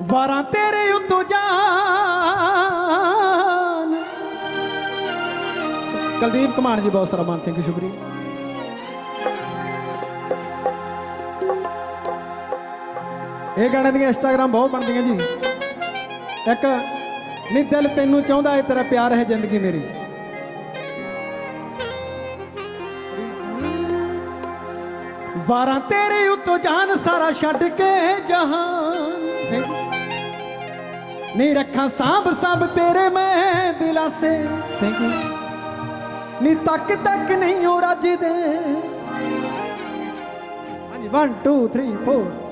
ਵਾਰਾਂ ਤੇਰੇ ਉਤੋਂ ਜਾਨ ਕੁਲਦੀਪ ਕਮਾਨ ਜੀ, ਬਹੁਤ ਸਾਰਾ ਮਾਨ ਥੈਂਕ ਯੂ ਸ਼ੁਕਰੀਆ। ਇਹ ਗਾਣੇ ਦੀਆਂ ਇੰਸਟਾਗ੍ਰam ਬਹੁਤ ਬਣਦੀਆਂ ਜੀ। ਇੱਕ, ਨੀ ਦਿਲ ਤੈਨੂੰ ਚਾਹੁੰਦਾ ਏ ਤੇਰਾ ਪਿਆਰ ਹੈ ਜ਼ਿੰਦਗੀ ਮੇਰੀ। ਵਾਰਾਂ ਤੇਰੇ ਉਤੋਂ ਜਾਨ ਸਾਰਾ ਛੱਡ ਕੇ ਜਹਾਨ। ਨਹੀਂ ਰੱਖਾਂ ਸਾਂਭ, ਸਭ ਤੇਰੇ ਮੈਂ ਦਿਲਾਸੇ। ਥੈਂਕ ਯੂ ਨੀ ਤੱਕ ਤੱਕ ਨਹੀਂ ਹੋ ਰੱਜਦੇ। ਹਾਂਜੀ 1 2 3 4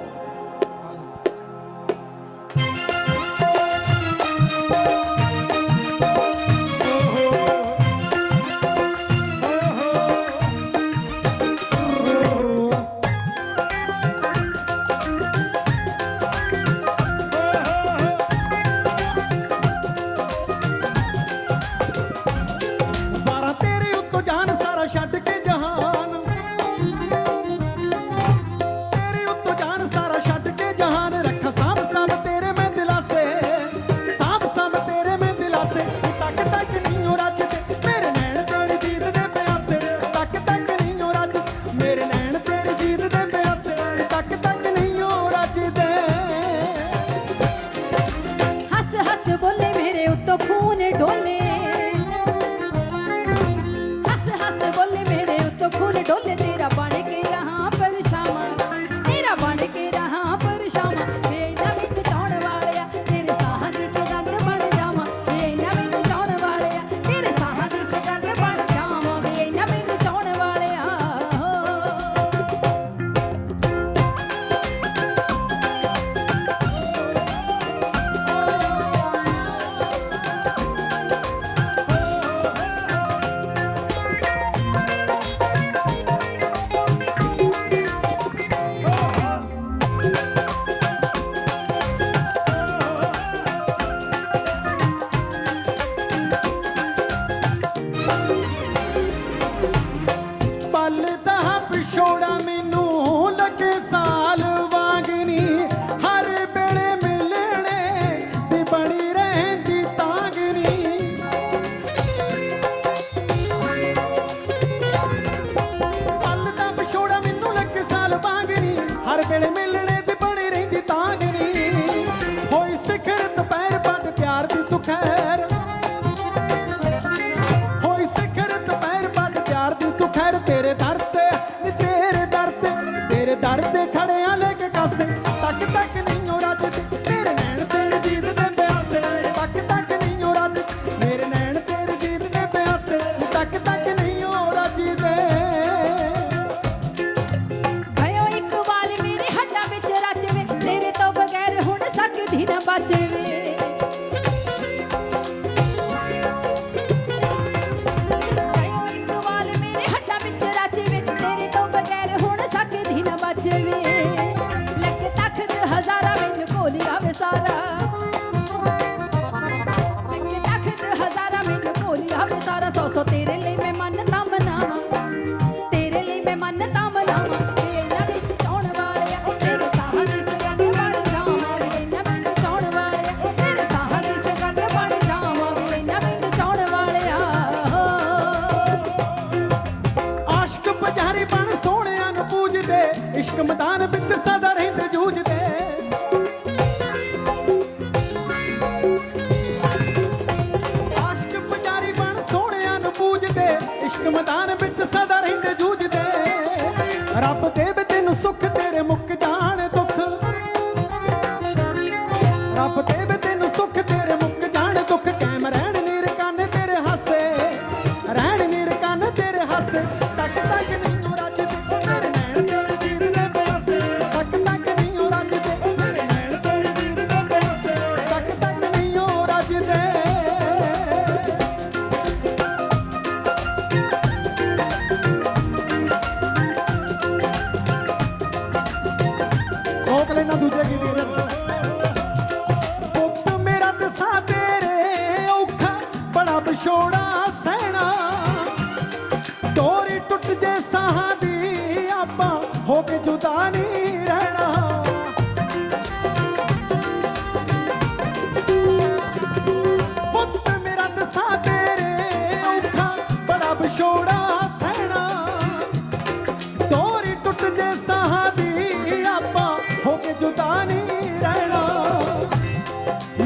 ਗੱਲ ਪਿਛੋੜਾ ਮੈਨੂੰ ਲੱਗੇ ਸਾਲ ਵਾਂਗਣੀ। ਹਰ ਵੇਲੇ ਮਿਲਣੇ ਤਾਂ ਪਿਛੋੜਾ ਮੈਨੂੰ ਲੱਗੇ ਸਾਲ ਵਾਂਗਣੀ। ਹਰ ਵੇਲੇ ਮਿਲਣੇ ਤੇ ਬਣੀ ਰਹਿੰਦੀ ਤਾਂਗਣੀ। ਹੋਈ ਸਿਖਰ, ਦੁਪਹਿਰ ਬਾਦ ਪਿਆਰ ਦੀ ਤੂੰ Senhor. ਇਸ਼ਕ ਮੈਦਾਨ ਵਿੱਚ ਸਦਾ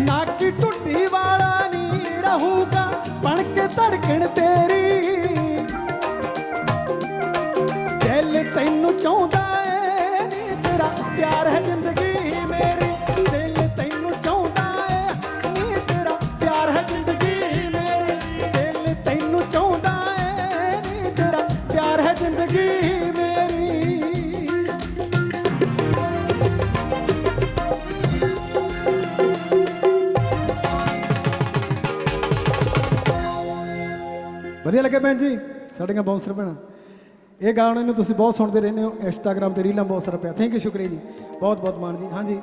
ਨਾ ਕਿ ਟੁੱਟੀ ਵਾਲਾ ਨੀ ਰਹੂਗਾ ਪਣ ਧੜਕਣ ਤੇਰੀ ਵਧੀਆ ਲੱਗੇ ਭੈਣ ਜੀ? ਸਾਡੀਆਂ ਬਾਉਂਸਰ ਭੈਣਾਂ। ਇਹ ਗਾਣੇ ਨੂੰ ਤੁਸੀਂ ਬਹੁਤ ਸੁਣਦੇ ਰਹਿੰਦੇ ਹੋ ਇੰਸਟਾਗ੍ਰam ਤੇ ਰੀਲਾਂ ਬਹੁਤ ਸਾਰਾ ਪਿਆ। ਥੈਂਕ ਯੂ ਸ਼ੁਕਰੀਆ ਜੀ। ਬਹੁਤ ਬਹੁਤ ਮਾਨ ਜੀ। ਹਾਂਜੀ